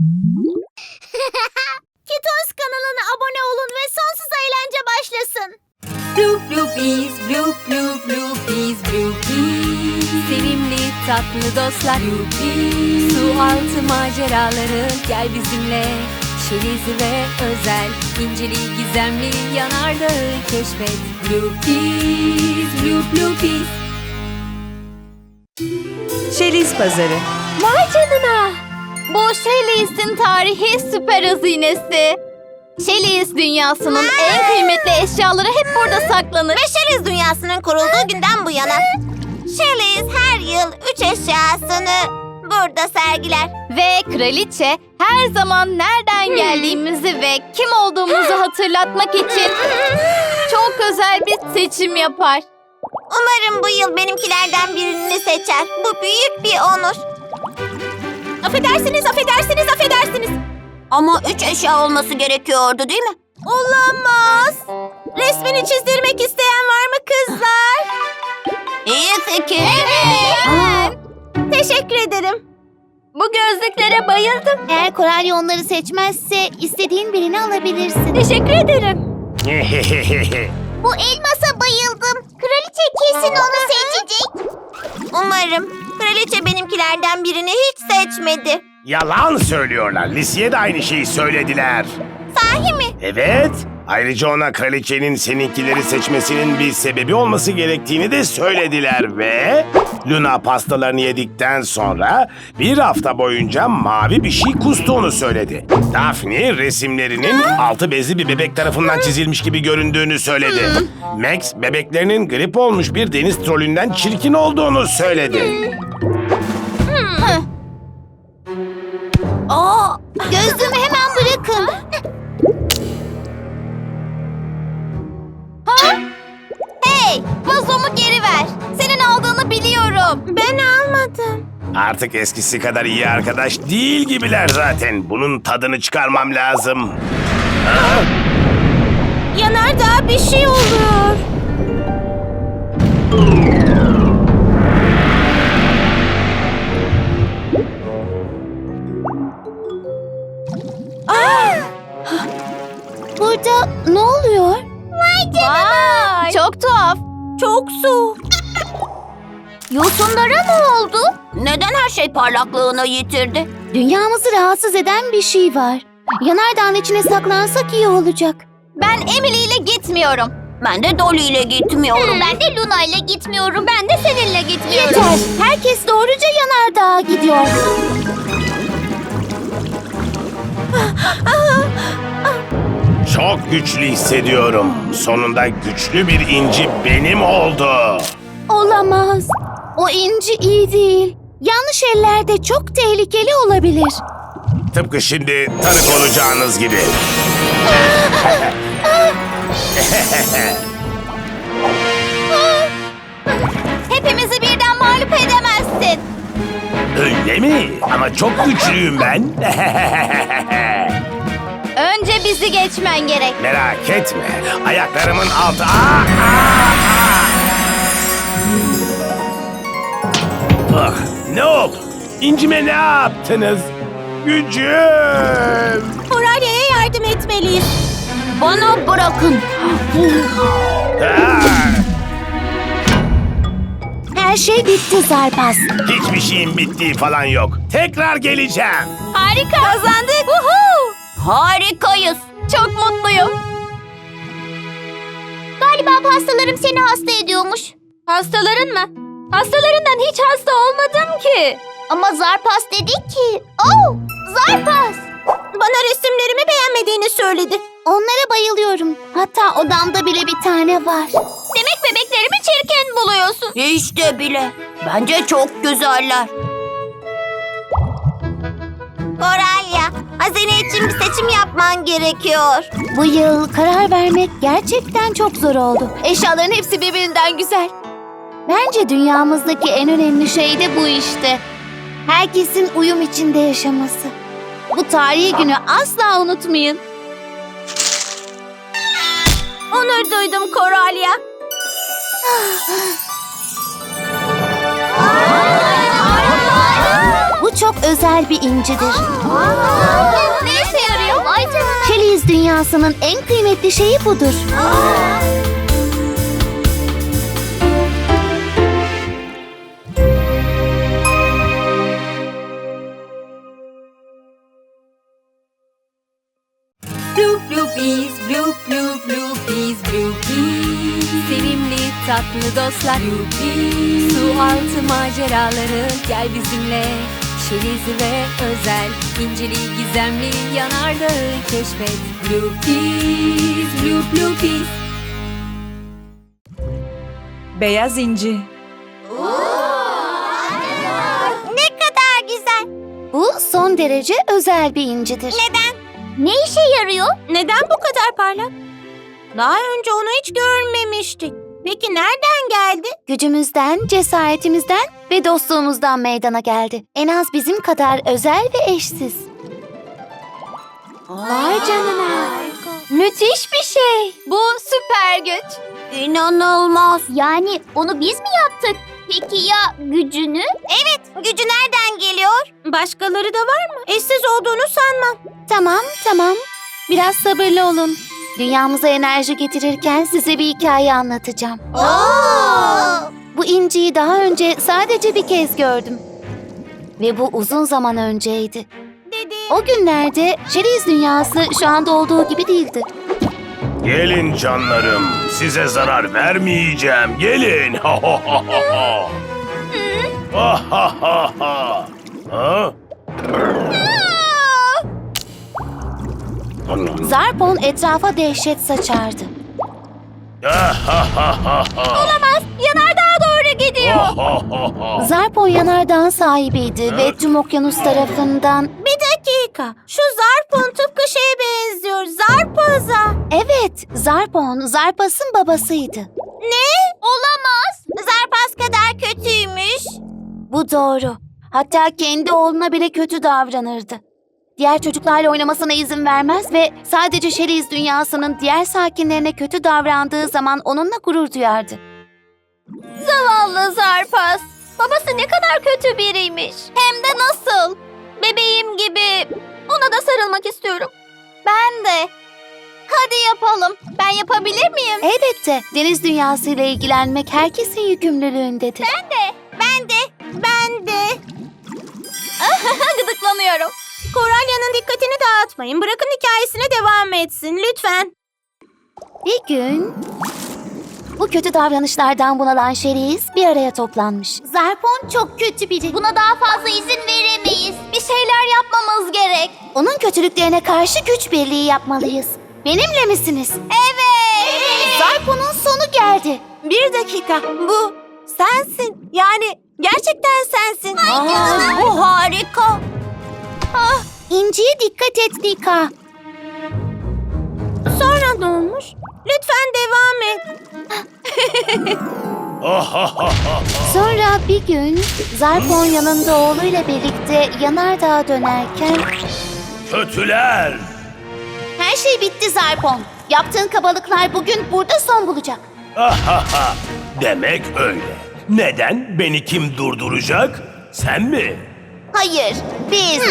Kitos kanalına abone olun ve sonsuz eğlence başlasın. Blue Bluebees, Blue Blue Bluebees, Bluebees Sevimli tatlı dostlar Bluebees Su altı maceraları gel bizimle. Şelizi ve özel, inceli gizemli yanardağı keşfet. Bluebees, Blue Bluebees Şeliz Pazarı. Vay canına. Shelley's'in tarihi süper hazinesi. Shelley's dünyasının en kıymetli eşyaları hep burada saklanır. Ve Shelley's dünyasının kurulduğu günden bu yana. Shelley's her yıl üç eşyasını burada sergiler. Ve kraliçe her zaman nereden geldiğimizi ve kim olduğumuzu hatırlatmak için çok özel bir seçim yapar. Umarım bu yıl benimkilerden birini seçer. Bu büyük bir onur. Affedersiniz, affedersiniz, affedersiniz. Ama üç eşya olması gerekiyordu değil mi? Olamaz. Resmini çizdirmek isteyen var mı kızlar? İyi fikir. Evet. Teşekkür ederim. Bu gözlüklere bayıldım. Eğer Koralya onları seçmezse istediğin birini alabilirsin. Teşekkür ederim. Bu elmasa bayıldım. Kraliçe kesin onu seçecek. Umarım. Kraliçe benimkilerden birini hiç seçmedi. Yalan söylüyorlar. Lisiye de aynı şeyi söylediler. Sahi mi? Evet. Ayrıca ona kraliçenin seninkileri seçmesinin bir sebebi olması gerektiğini de söylediler ve... Luna pastalarını yedikten sonra bir hafta boyunca mavi bir şey kustuğunu söyledi. Daphne resimlerinin altı bezli bir bebek tarafından çizilmiş gibi göründüğünü söyledi. Max bebeklerinin grip olmuş bir deniz trolünden çirkin olduğunu söyledi. Gözlüğümü hemen bırakın. Hey, vazomu geri ver. Senin aldığını biliyorum. Ben almadım. Artık eskisi kadar iyi arkadaş değil gibiler zaten. Bunun tadını çıkarmam lazım. Yanardağ bir şey olur. Soğuk. Yosunlara ne oldu? Neden her şey parlaklığını yitirdi? Dünyamızı rahatsız eden bir şey var. Yanardağın içine saklansak iyi olacak. Ben Emily ile gitmiyorum. Ben de Dolly ile gitmiyorum. Ben de Luna ile gitmiyorum. Ben de seninle gitmiyorum. Yeter. Herkes doğruca Yanardağ'a gidiyor. Çok güçlü hissediyorum. Sonunda güçlü bir inci benim oldu. Olamaz. O inci iyi değil. Yanlış ellerde çok tehlikeli olabilir. Tıpkı şimdi tanık olacağınız gibi. Hepimizi birden mağlup edemezsin. Öyle mi? Ama çok güçlüyüm ben. Önce bizi geçmen gerek. Merak etme. Ayaklarımın altı... Aa, aa, aa! Ah, ne oldu? İncime ne yaptınız? Gücüm! Horalya'ya yardım etmeliyiz. Bana bırakın. Ah, Her şey bitti Zarpaz. hiçbir şeyin bittiği falan yok. Tekrar geleceğim. Harika. Kazandık. Woohoo. Harikayız. Çok mutluyum. Galiba pastalarım seni hasta ediyormuş. Hastaların mı? Hastalarından hiç hasta olmadım ki. Ama Zarpaz dedi ki... Oh! Zarpaz! Bana resimlerimi beğenmediğini söyledi. Onlara bayılıyorum. Hatta odamda bile bir tane var. Demek bebeklerimi çirkin buluyorsun. Hiç de bile. Bence çok güzeller. Koralya, hazine için bir seçim yapman gerekiyor. Bu yıl karar vermek gerçekten çok zor oldu. Eşyaların hepsi birbirinden güzel. Bence dünyamızdaki en önemli şey de bu işte. Herkesin uyum içinde yaşaması. Bu tarihi günü asla unutmayın. Onur duydum Koralya. özel bir incidir. dünyasının en kıymetli şeyi budur. Bloop bloopies, bloop bloop bloopies, bloopies. Sevimli tatlı dostlar Bloopies. Su altı maceraları gel bizimle. Şelizi ve özel, inceli gizemli yanardağı keşfet. Bloopies, bloop bloopies. Beyaz inci. Ne kadar güzel. Bu son derece özel bir incidir. Neden? Ne işe yarıyor? Neden bu kadar parlak? Daha önce onu hiç görmemiştik. Peki nereden geldi? Gücümüzden, cesaretimizden ve dostluğumuzdan meydana geldi. En az bizim kadar özel ve eşsiz. Vay canına. Müthiş bir şey. Bu süper güç. İnanılmaz. Yani onu biz mi yaptık? Peki ya gücünü? Evet, gücü nereden geliyor? Başkaları da var mı? Eşsiz olduğunu sanmam. Tamam, tamam. Biraz sabırlı olun. Dünyamıza enerji getirirken size bir hikaye anlatacağım. Oo! Bu inciyi daha önce sadece bir kez gördüm. Ve bu uzun zaman önceydi. Dedi. O günlerde Şeriz dünyası şu anda olduğu gibi değildi. Gelin canlarım, size zarar vermeyeceğim. Gelin. Ha ha ha ha ha. Ha ha ha ha. Ha? Zarpon etrafa dehşet saçardı. Ha. Yanardağa doğru gidiyor. Zarpon yanardağın sahibiydi ve tüm okyanus tarafından... Bir dakika. Şu Zarpon tıpkı şeye benziyor. Zarpaza. Evet, Zarpon, Zarpas'ın babasıydı. Ne? Olamaz. Zarpas kadar kötüymüş. Bu doğru. Hatta kendi oğluna bile kötü davranırdı. Diğer çocuklarla oynamasına izin vermez ve sadece Şeriz dünyasının diğer sakinlerine kötü davrandığı zaman onunla gurur duyardı. Zavallı Zarpas. Babası ne kadar kötü biriymiş. Hem de nasıl? Bebeğim gibi. Ona da sarılmak istiyorum. Ben de. Hadi yapalım. Ben yapabilir miyim? Elbette deniz dünyasıyla ilgilenmek herkesin yükümlülüğündedir. Ben de. Ben de. Ben de. Gıdıklanıyorum. Koralya'nın dikkatini dağıtmayın. Bırakın hikayesine devam etsin lütfen. Bir gün bu kötü davranışlardan bunalan Şeriz bir araya toplanmış. Zarpon çok kötü biri. Buna daha fazla izin veremeyiz. Bir şeyler yapmamız gerek. Onun kötülüklerine karşı güç birliği yapmalıyız. Benimle misiniz? Evet. Zarpon'un sonu geldi. Bir dakika. Bu sensin. Yani gerçekten sensin. bu harika. İnci'ye dikkat et Dika. Sonra ne olmuş? Lütfen devam et. Sonra bir gün Zarpon yanında oğluyla birlikte yanardağa dönerken Kötüler. her şey bitti Zarpon. Yaptığın kabalıklar bugün burada son bulacak. Demek öyle. Neden? Beni kim durduracak? Sen mi? Hayır, biz.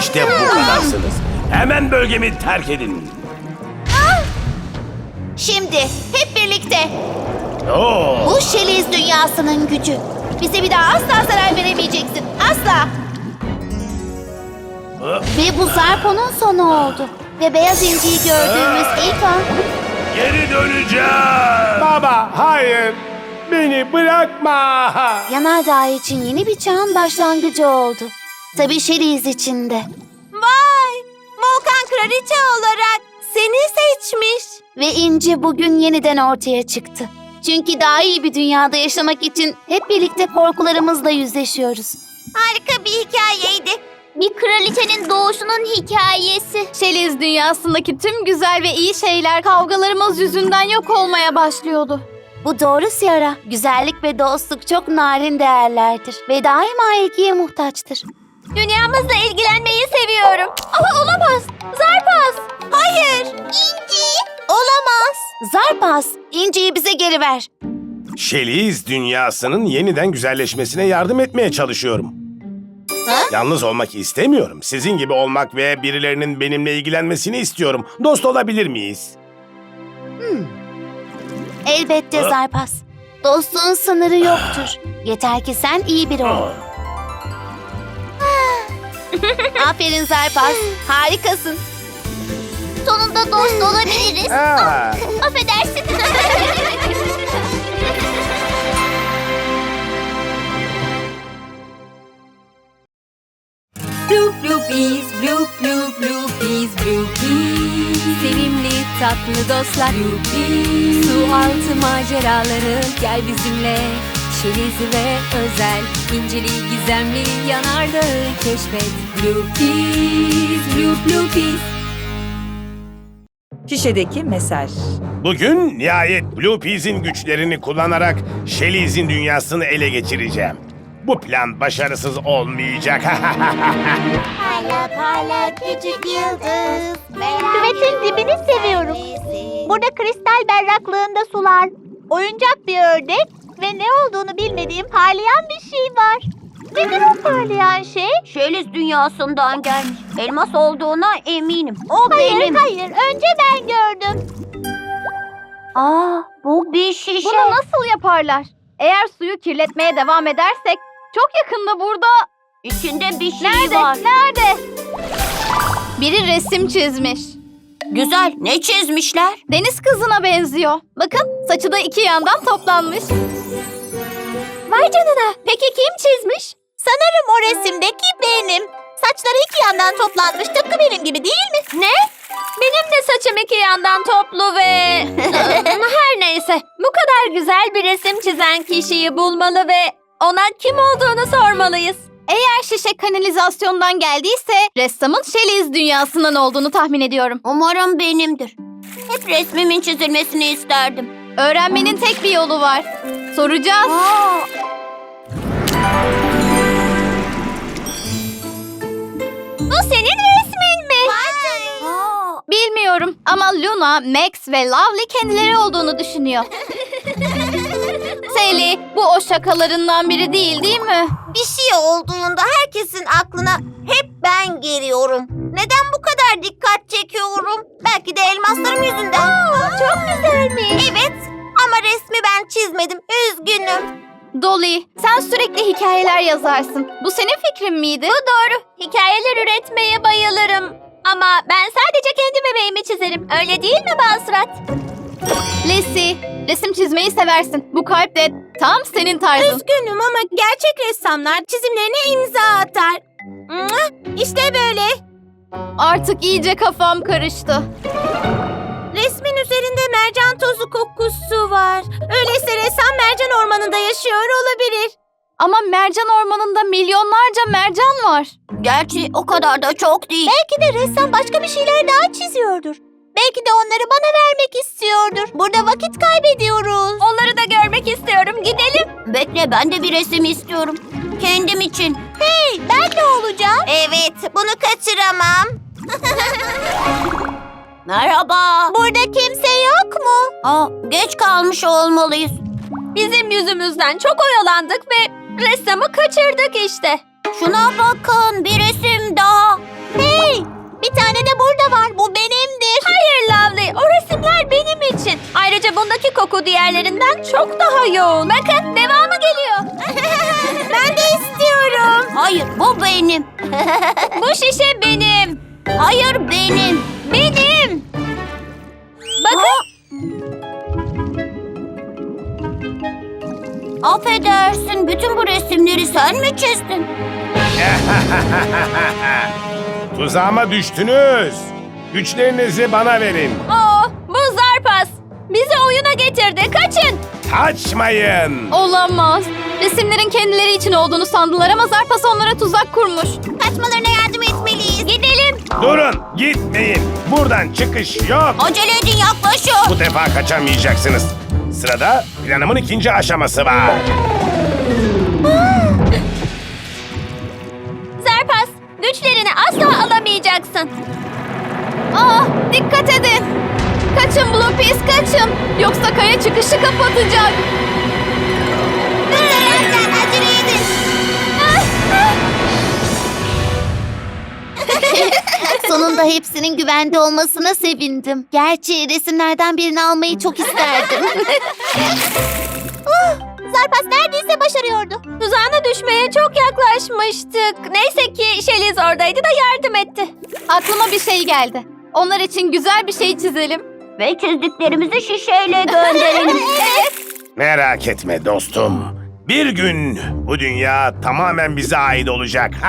İşte bu kadarsınız. Hemen bölgemi terk edin. Şimdi hep birlikte. Oo. Bu Şeliz dünyasının gücü. Bize bir daha asla zarar veremeyeceksin. Asla. Ve bu Zarpon'un sonu oldu. Ve beyaz inciyi gördüğümüz ilk an Geri döneceğim. Baba hayır. Beni bırakma. Yanardağ için yeni bir çağın başlangıcı oldu. Tabii Şeliz için de. Vay! Volkan kraliçe olarak seni seçmiş. Ve İnci bugün yeniden ortaya çıktı. Çünkü daha iyi bir dünyada yaşamak için hep birlikte korkularımızla yüzleşiyoruz. Harika bir hikayeydi. Bir kraliçenin doğuşunun hikayesi. Şeliz dünyasındaki tüm güzel ve iyi şeyler kavgalarımız yüzünden yok olmaya başlıyordu. Bu doğru Sierra. Güzellik ve dostluk çok narin değerlerdir ve daima ilgiye muhtaçtır. Dünyamızla ilgilenmeyi seviyorum. Ama olamaz. Zarpas. Hayır. İnci. Olamaz. Zarpas, İnci'yi bize geri ver. Şeliz dünyasının yeniden güzelleşmesine yardım etmeye çalışıyorum. Yalnız olmak istemiyorum. Sizin gibi olmak ve birilerinin benimle ilgilenmesini istiyorum. Dost olabilir miyiz? Elbette? Zarpas. Dostluğun sınırı yoktur. Yeter ki sen iyi biri ol. Aferin Zarpas. Harikasın. Sonunda dost olabiliriz. Aa, Affedersin. Blue Bloopies, tatlı dostlar. Bloopies Su altı maceraları gel bizimle. Şelizi ve özel, inceli gizemli yanardağı keşfet. Bloopies, Blue Bloopies Şişedeki mesaj. bugün nihayet Blue Peas'in güçlerini kullanarak Shelly's'in dünyasını ele geçireceğim. Bu plan başarısız olmayacak. Parla parla küçük yıldız. Küvetin dibini seviyorum. Burada kristal berraklığında sular, oyuncak bir ördek ve ne olduğunu bilmediğim parlayan bir şey var. Nedir o parlayan şey? Şeliz dünyasından gelmiş. Elmas olduğuna eminim. O Hayır, benim. hayır. Önce ben gördüm. Aa, bu bir şişe. Bunu nasıl yaparlar? Eğer suyu kirletmeye devam edersek çok yakında burada... İçinde bir şey Nerede? var. Nerede? Biri resim çizmiş. Güzel. Ne çizmişler? Deniz kızına benziyor. Bakın saçı da iki yandan toplanmış. Vay canına. Peki kim çizmiş? Sanırım o resimdeki benim. Saçları iki yandan toplanmış tıpkı benim gibi değil mi? Ne? Benim de saçım iki yandan toplu ve... Her neyse. Bu kadar güzel bir resim çizen kişiyi bulmalı ve ona kim olduğunu sormalıyız. Eğer şişe kanalizasyondan geldiyse ressamın Shelley's dünyasından olduğunu tahmin ediyorum. Umarım benimdir. Hep resmimin çizilmesini isterdim. Öğrenmenin tek bir yolu var. Soracağız. Aa, Bu senin resmin mi? Bilmiyorum ama Luna, Max ve Lovely kendileri olduğunu düşünüyor. Sally, bu o şakalarından biri değil değil mi? Bir şey olduğunda herkesin aklına hep ben geliyorum. Neden bu kadar dikkat çekiyorum? Belki de elmaslarım yüzünden. çok güzelmiş. Evet ama resmi ben çizmedim. Üzgünüm. Dolly, sen sürekli hikayeler yazarsın. Bu senin fikrin miydi? Bu doğru. Hikayeler üretmeye bayılırım. Ama ben sadece kendi bebeğimi çizerim. Öyle değil mi Basrat? Lesi, resim çizmeyi seversin. Bu kalp de tam senin tarzın. Üzgünüm ama gerçek ressamlar çizimlerine imza atar. İşte böyle. Artık iyice kafam karıştı. Resmin üzerinde mercan tozu kokusu var. Öyleyse ressam mercan ormanında yaşıyor olabilir. Ama mercan ormanında milyonlarca mercan var. Gerçi o kadar da çok değil. Belki de ressam başka bir şeyler daha çiziyordur. Belki de onları bana vermek istiyordur. Burada vakit kaybediyoruz. Onları da görmek istiyorum. Gidelim. Bekle ben de bir resim istiyorum. Kendim için. Hey, ben ne olacağım? Evet bunu kaçıramam. Merhaba. Burada kimse yok mu? Aa, geç kalmış olmalıyız. Bizim yüzümüzden çok oyalandık ve ressamı kaçırdık işte. Şuna bakın çok daha yoğun. Bakın devamı geliyor. Ben de istiyorum. Hayır bu benim. Bu şişe benim. Hayır benim. Benim. Bakın. Affedersin bütün bu resimleri sen mi çizdin? Tuzağıma düştünüz. Güçlerinizi bana verin. Oo, bu Zarpas. Bizi oyuna getirdi. Kaçın. Kaçmayın. Olamaz. Resimlerin kendileri için olduğunu sandılar ama Zarpas onlara tuzak kurmuş. Kaçmalarına yardım etmeliyiz. Gidelim. Durun, gitmeyin. Buradan çıkış yok. Acele edin yaklaşıyor. Bu defa kaçamayacaksınız. Sırada planımın ikinci aşaması var. Zarpas, güçlerini asla alamayacaksın. Aa, dikkat edin. Kaçın Blue Peas, kaçın. Yoksa kaya çıkışı kapatacak. Lütfen acele edin. Sonunda hepsinin güvende olmasına sevindim. Gerçi resimlerden birini almayı çok isterdim. Zarpas neredeyse başarıyordu. Tuzağına düşmeye çok yaklaşmıştık. Neyse ki Şeliz oradaydı da yardım etti. Aklıma bir şey geldi. Onlar için güzel bir şey çizelim. Ve çizdiklerimizi şişeyle gönderelim. Merak etme dostum. Bir gün bu dünya tamamen bize ait olacak.